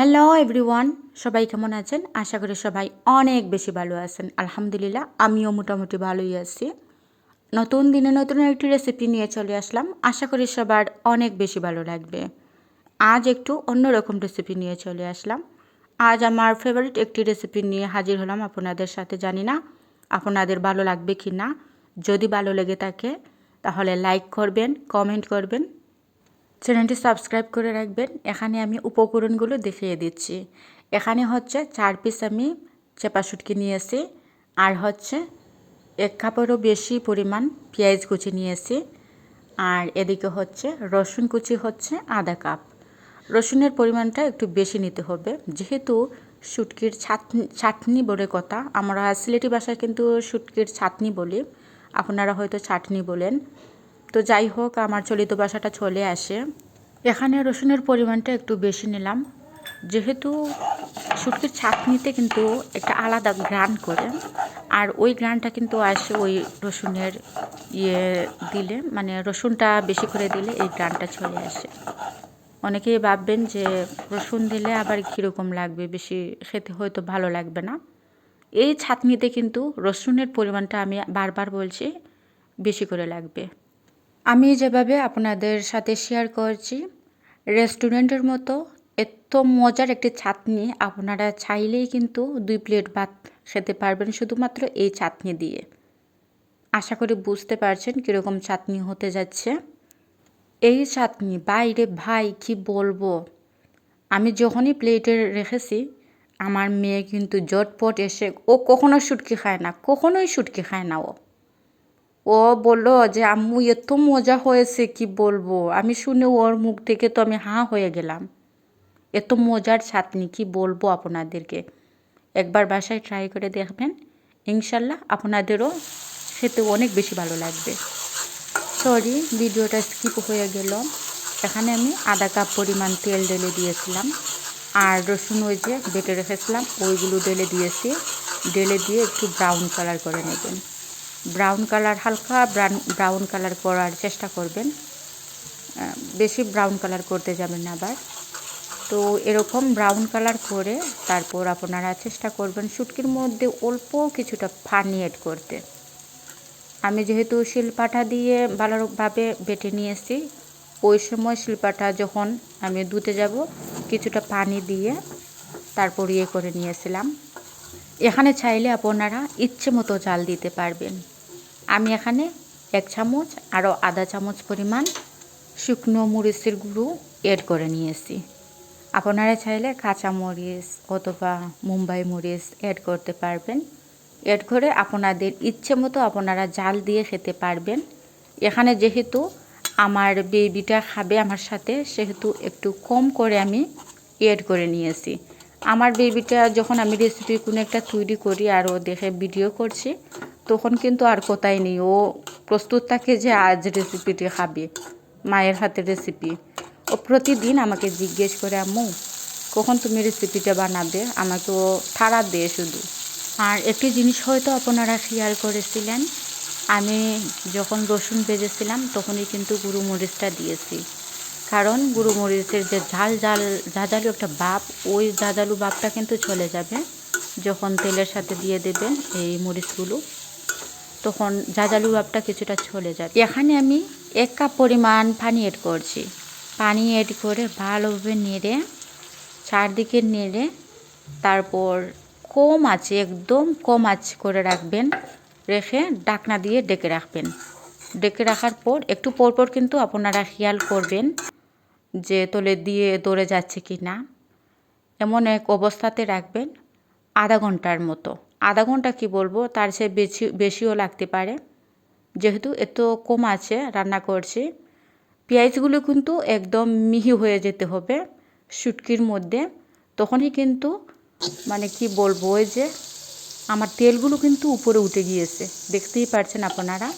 Hello everyone সবাই কেমন আছেন? আশা করি সবাই অনেক বেশি ভালো আছেন। আলহামদুলিল্লাহ, আমিও মোটামুটি ভালোই আছি। নতুন দিনে নতুন একটি রেসিপি নিয়ে চলে আসলাম। আশা করি সবার অনেক বেশি ভালো লাগবে। আজ একটু অন্যরকম রেসিপি নিয়ে চলে আসলাম। আজ আমার ফেভারিট একটি রেসিপি নিয়ে হাজির হলাম আপনাদের সাথে, জানি না আপনাদের ভালো লাগবে কি না যদি ভালো লেগে থাকে, তাহলে লাইক করবেন কমেন্ট করবেন। চ্যানেলটি সাবস্ক্রাইব করে রাখবেন। এখানে আমি উপকরণগুলো দেখিয়ে দিচ্ছি। এখানে হচ্ছে চার পিস আমি চেপা শুটকি নিয়েছি। আর হচ্ছে এক কাপেরও বেশি পরিমাণ পেঁয়াজ কুচি নিয়েছি। আর এদিকে হচ্ছে রসুন কুচি হচ্ছে আধা কাপ। রসুনের পরিমাণটা একটু বেশি নিতে হবে। যেহেতু শুটকির ছাতনি চাটনি বলে কথা, আমরা সিলেটি ভাষায় কিন্তু শুটকির ছাতনি বলি। আপনারা হয়তো চাটনি বলেন। তো যাই হোক, আমার চলিত ভাষাটা চলে আসে। এখানে রসুনের পরিমাণটা একটু বেশি নিলাম। যেহেতু শুটকির ছাঁকনিতে কিন্তু একটা আলাদা গ্রান করে, আর ওই গ্রানটা কিন্তু আসে ওই রসুনের ইয়ে দিলে মানে রসুনটা বেশি করে দিলে এই গ্রানটা চলে আসে। অনেকেই ভাববেন যে রসুন দিলে আবার কীরকম লাগবে, বেশি খেতে হয়তো ভালো লাগবে না। এই ছাতনিতে কিন্তু রসুনের পরিমাণটা আমি বারবার বলছি, বেশি করে লাগবে। আমি যেভাবে আপনাদের সাথে শেয়ার করছি রেস্টুরেন্টের মতো এত মজার একটি চাটনি আপনারা চাইলেই কিন্তু দুই প্লেট ভাত খেতে পারবেন শুধুমাত্র এই চাটনি দিয়ে। আশা করি বুঝতে পারছেন কীরকম চাটনি হতে যাচ্ছে। এই চাটনি, বাইরে ভাই, কি বলব? আমি যখনই প্লেটে রেখেছি, আমার মেয়ে কিন্তু জটপট এসে ও কখনো শুটকি খায় না, কখনোই শুটকি খায় না ও। ও বলল যে, আম্মু, এত মজা হয়েছে, কি বলব? আমি শুনে ওর মুখ থেকে তো আমি হাঁ হয়ে গেলাম। এত মজার চাটনি কি বলব আপনাদেরকে? একবার বাসায় ট্রাই করে দেখবেন, ইনশাল্লাহ আপনাদেরও খেতে অনেক বেশি ভালো লাগবে। সরি ভিডিওটা স্কিপ হয়ে গেল। এখানে আমি আধা কাপ পরিমাণ তেল ঢেলে দিয়েছিলাম। আর রসুন ওই যে বেটে রেখেছিলাম, ওইগুলো ঢেলে দিয়েছি। ঢেলে দিয়ে একটু ব্রাউন কালার করে নেবেন। ব্রাউন কালার হালকা ব্রাউন কালার করার চেষ্টা করবেন। বেশি ব্রাউন কালার করতে যাবেন না আবার। তো এরকম ব্রাউন কালার করে তারপর আপনারা চেষ্টা করবেন শুটকির মধ্যে অল্প কিছুটা পানি অ্যাড করতে। আমি যেহেতু শিলপাটা দিয়ে ভালোভাবে বেটে নিয়েছি, ওই সময় শিলপাটা যখন আমি ধুতে যাব, কিছুটা পানি দিয়ে তারপর ইয়ে করে নিয়েছিলাম। এখানে চাইলে আপনারা ইচ্ছে মতো জাল দিতে পারবেন। আমি এখানে এক চামচ আরও আধা চামচ পরিমাণ শুকনো মরিচের গুঁড়ো এড করে নিয়েছি। আপনারা চাইলে কাঁচা মরিচ অথবা মুম্বাই মরিচ অ্যাড করতে পারবেন। এড করে আপনাদের ইচ্ছে মতো আপনারা জাল দিয়ে খেতে পারবেন। এখানে যেহেতু আমার বেবিটা খাবে আমার সাথে, সেহেতু একটু কম করে আমি এড করে নিয়েছি। আমার বেবিটা যখন আমি রেসিপি কোনো একটা তৈরি করি আর ও দেখে ভিডিও করছি, তখন কিন্তু আর কোথায় নেই। ও প্রস্তুত থাকে যে আজ রেসিপিটি খাবে, মায়ের হাতের রেসিপি ও প্রতিদিন আমাকে জিজ্ঞেস করে, আম্মু, কখন তুমি রেসিপিটা বানাবে? আমাকে ও ঠাড়া দেয় শুধু। আর একটি জিনিস হয়তো আপনারা খেয়াল করেছিলেন, আমি যখন রসুন ভেজেছিলাম তখনই কিন্তু গুঁড়ো মরিচটা দিয়েছি। কারণ গুঁড়ো মরিচের যে ঝাল ঝাল, ঝাঁঝালু একটা বাপ ওই ঝাঁঝালু বাপটা কিন্তু চলে যাবে যখন তেলের সাথে দিয়ে দেবেন এই মরিচগুলো। তখন ঝাঁঝালু ভাবটা কিছুটা চলে যাবে। এখানে আমি এক কাপ পরিমাণ পানি এড করছি। পানি এড করে ভালোভাবে নেড়ে, চারদিকে নেড়ে, তারপর কম আছে একদম কম আঁচ করে রাখবেন। রেখে ডাকনা দিয়ে ডেকে রাখবেন। ডেকে রাখার পর একটু পরপর কিন্তু আপনারা খেয়াল করবেন যে তোলে দিয়ে দৌড়ে যাচ্ছে কি না, এমন এক অবস্থাতে রাখবেন আধা ঘণ্টার মতো। আধা ঘণ্টা কি বলব? তার চেয়ে বেশি বেশিও লাগতে পারে। যেহেতু এত কম আছে রান্না করছি, পেঁয়াজগুলো কিন্তু একদম মিহি হয়ে যেতে হবে শুটকির মধ্যে। তখনই কিন্তু মানে কি বলব, ওই যে আমার তেলগুলো কিন্তু উপরে উঠে গিয়েছে। দেখতেই পারছেন আপনারা?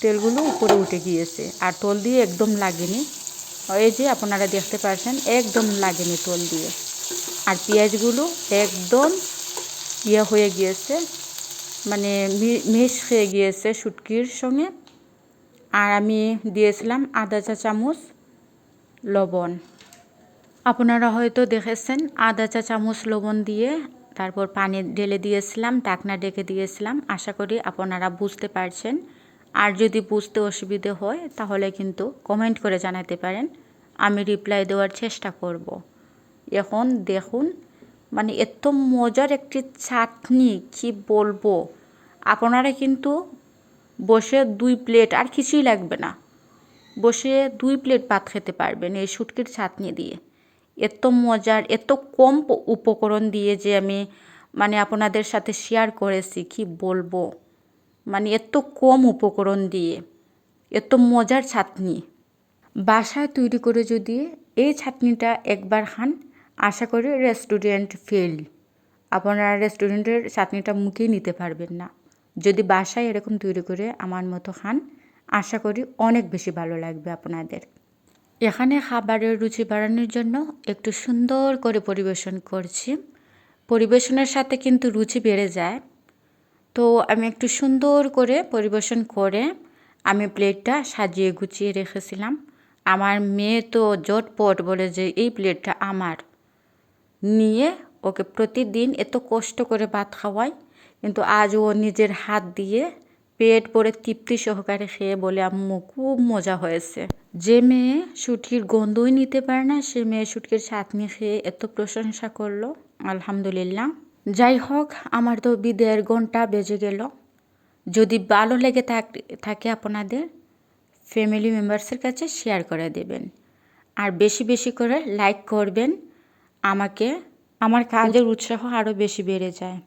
তেলগুলো উপরে উঠে গিয়েছে। আর তল দিয়ে একদম লাগেনি। এই যে আপনারা দেখতে পাচ্ছেন একদম লাগেনি তোল দিয়ে। আর পেঁয়াজগুলো একদম ইয়ে হয়ে গিয়েছে মানে মিশ হয়ে গিয়েছে শুটকির সঙ্গে। আর আমি দিয়েছিলাম আধা চা চামচ লবণ। আপনারা হয়তো দেখেছেন, আদা চা চামচ লবণ দিয়ে তারপর পানি ঢেলে দিয়েছিলাম টাকনা ডেকে দিয়েছিলাম। আশা করি আপনারা বুঝতে পারছেন। আর যদি বুঝতে অসুবিধে হয়, তাহলে কিন্তু কমেন্ট করে জানাতে পারেন। আমি রিপ্লাই দেওয়ার চেষ্টা করব। এখন দেখুন মানে এত মজার একটি চাটনি, কি বলব? আপনারা কিন্তু বসে দুই প্লেট আর কিছুই লাগবে না। বসে দুই প্লেট ভাত খেতে পারবেন এই শুটকির চাটনি দিয়ে। এত মজার, এত কম উপকরণ দিয়ে যে আমি মানে আপনাদের সাথে শেয়ার করেছি, কি বলব? মানে এত কম উপকরণ দিয়ে, এত মজার চাটনি বাসায় তৈরি করে যদি এই চাটনিটা একবার খান, আশা করি রেস্টুরেন্ট ফেল আপনারা রেস্টুরেন্টের চাটনিটা মুখেই নিতে পারবেন না। যদি বাসায় এরকম তৈরি করে আমার মতো খান, আশা করি অনেক বেশি ভালো লাগবে আপনাদের। এখানে খাবারের রুচি বাড়ানোর জন্য একটু সুন্দর করে পরিবেশন করছি। পরিবেশনের সাথে কিন্তু রুচি বেড়ে যায়। তো আমি একটু সুন্দর করে পরিবেশন করে আমি প্লেটটা সাজিয়ে গুছিয়ে রেখেছিলাম। আমার মেয়ে তো জটপট বলে যে এই প্লেটটা আমার। নিয়ে ওকে প্রতিদিন এত কষ্ট করে ভাত খাওয়াই, কিন্তু আজ ও নিজের হাত দিয়ে পেট ভরে তৃপ্তি সহকারে খেয়ে বলে, আম্মু, খুব মজা হয়েছে। যে মেয়ে শুটকির গন্ধই নিতে পারে না, সে মেয়ে শুটকির চাটনি খেয়ে এত প্রশংসা করল। আলহামদুলিল্লাহ। যাই হোক আমার তো বিদের ঘণ্টা বেজে গেল। যদি ভালো লেগে থাক- আপনাদের ফ্যামিলি মেম্বার্সের কাছে শেয়ার করে দেবেন। আর বেশি বেশি করে লাইক করবেন। আমাকে আমার কাজের উৎসাহ আরও বেশি বেড়ে যায়।